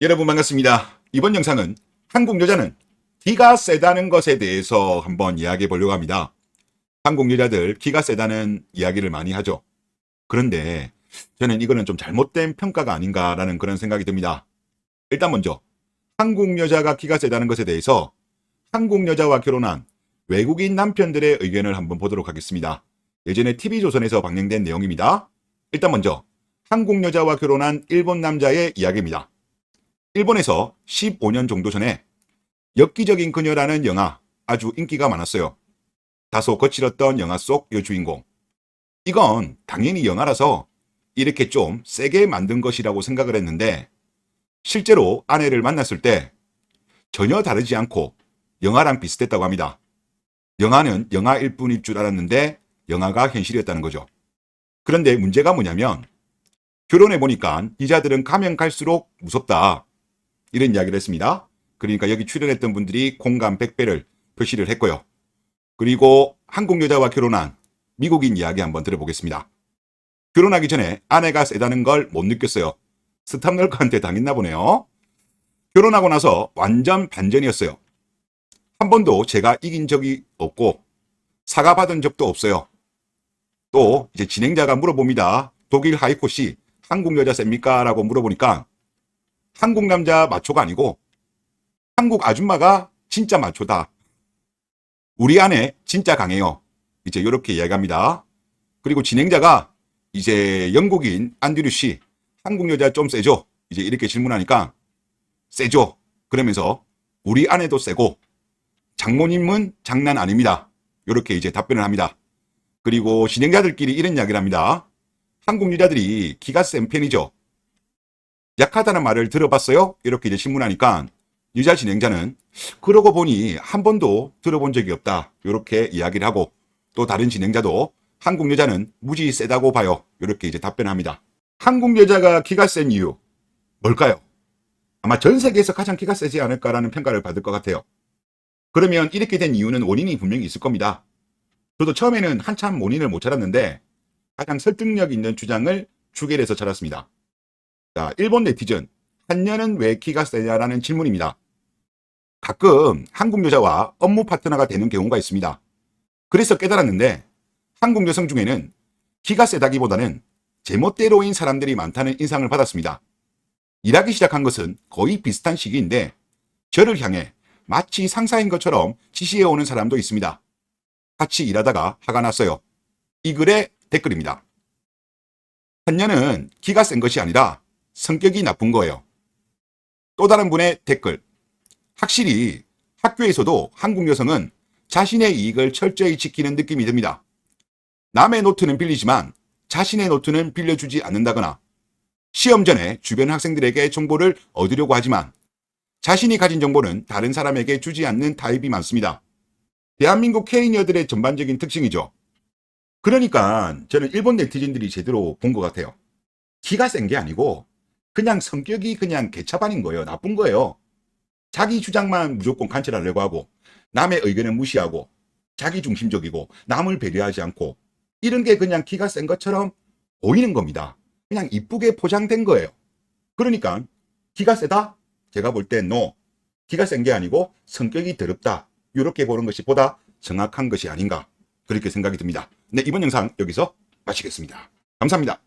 여러분 반갑습니다. 이번 영상은 한국 여자는 기가 세다는 것에 대해서 한번 이야기해 보려고 합니다. 한국 여자들 기가 세다는 이야기를 많이 하죠. 그런데 저는 이거는 좀 잘못된 평가가 아닌가라는 그런 생각이 듭니다. 일단 먼저 한국 여자가 기가 세다는 것에 대해서 한국 여자와 결혼한 외국인 남편들의 의견을 한번 보도록 하겠습니다. 예전에 TV조선에서 방영된 내용입니다. 일단 먼저 한국 여자와 결혼한 일본 남자의 이야기입니다. 일본에서 15년 정도 전에 엽기적인 그녀라는 영화 아주 인기가 많았어요. 다소 거칠었던 영화 속 여주인공. 이건 당연히 영화라서 이렇게 좀 세게 만든 것이라고 생각을 했는데 실제로 아내를 만났을 때 전혀 다르지 않고 영화랑 비슷했다고 합니다. 영화는 영화일 뿐일 줄 알았는데 영화가 현실이었다는 거죠. 그런데 문제가 뭐냐면 결혼해 보니까 이자들은 가면 갈수록 무섭다. 이런 이야기를 했습니다. 그러니까 여기 출연했던 분들이 공감 100배를 표시를 했고요. 그리고 한국 여자와 결혼한 미국인 이야기 한번 들어보겠습니다. 결혼하기 전에 아내가 세다는 걸 못 느꼈어요. 스탑널크한테 당했나 보네요. 결혼하고 나서 완전 반전이었어요. 한 번도 제가 이긴 적이 없고 사과받은 적도 없어요. 또 이제 진행자가 물어봅니다. 독일 하이코시 한국 여자 셉니까? 라고 물어보니까 한국 남자 마초가 아니고 한국 아줌마가 진짜 마초다. 우리 아내 진짜 강해요. 이제 이렇게 이야기합니다. 그리고 진행자가 이제 영국인 안드류 씨 한국 여자 좀 세죠? 이제 이렇게 질문하니까 세죠. 그러면서 우리 아내도 세고 장모님은 장난 아닙니다. 이렇게 이제 답변을 합니다. 그리고 진행자들끼리 이런 이야기를 합니다. 한국 여자들이 기가 센 편이죠. 약하다는 말을 들어봤어요? 이렇게 이제 신문하니까 유자 진행자는 그러고 보니 한 번도 들어본 적이 없다. 이렇게 이야기를 하고 또 다른 진행자도 한국 여자는 무지 세다고 봐요. 이렇게 이제 답변합니다. 한국 여자가 기가 센 이유 뭘까요? 아마 전 세계에서 가장 기가 세지 않을까라는 평가를 받을 것 같아요. 그러면 이렇게 된 이유는 원인이 분명히 있을 겁니다. 저도 처음에는 한참 원인을 못 찾았는데 가장 설득력 있는 주장을 주계해서 찾았습니다. 자, 일본 네티즌 한녀는 왜 키가 세냐라는 질문입니다. 가끔 한국 여자와 업무 파트너가 되는 경우가 있습니다. 그래서 깨달았는데 한국 여성 중에는 키가 세다기보다는 제멋대로인 사람들이 많다는 인상을 받았습니다. 일하기 시작한 것은 거의 비슷한 시기인데 저를 향해 마치 상사인 것처럼 지시해 오는 사람도 있습니다. 같이 일하다가 화가 났어요. 이 글의 댓글입니다. 한녀는 기가 센 것이 아니라 성격이 나쁜 거예요. 또 다른 분의 댓글. 확실히 학교에서도 한국 여성은 자신의 이익을 철저히 지키는 느낌이 듭니다. 남의 노트는 빌리지만 자신의 노트는 빌려주지 않는다거나 시험 전에 주변 학생들에게 정보를 얻으려고 하지만 자신이 가진 정보는 다른 사람에게 주지 않는 타입이 많습니다. 대한민국 케이녀들의 전반적인 특징이죠. 그러니까 저는 일본 네티즌들이 제대로 본 것 같아요. 기가 센 게 아니고 그냥 성격이 그냥 개차반인 거예요. 나쁜 거예요. 자기 주장만 무조건 관철하려고 하고 남의 의견을 무시하고 자기 중심적이고 남을 배려하지 않고 이런 게 그냥 기가 센 것처럼 보이는 겁니다. 그냥 이쁘게 포장된 거예요. 그러니까 기가 세다? 제가 볼 땐 no. 기가 센 게 아니고 성격이 더럽다. 이렇게 보는 것이 보다 정확한 것이 아닌가 그렇게 생각이 듭니다. 네, 이번 영상 여기서 마치겠습니다. 감사합니다.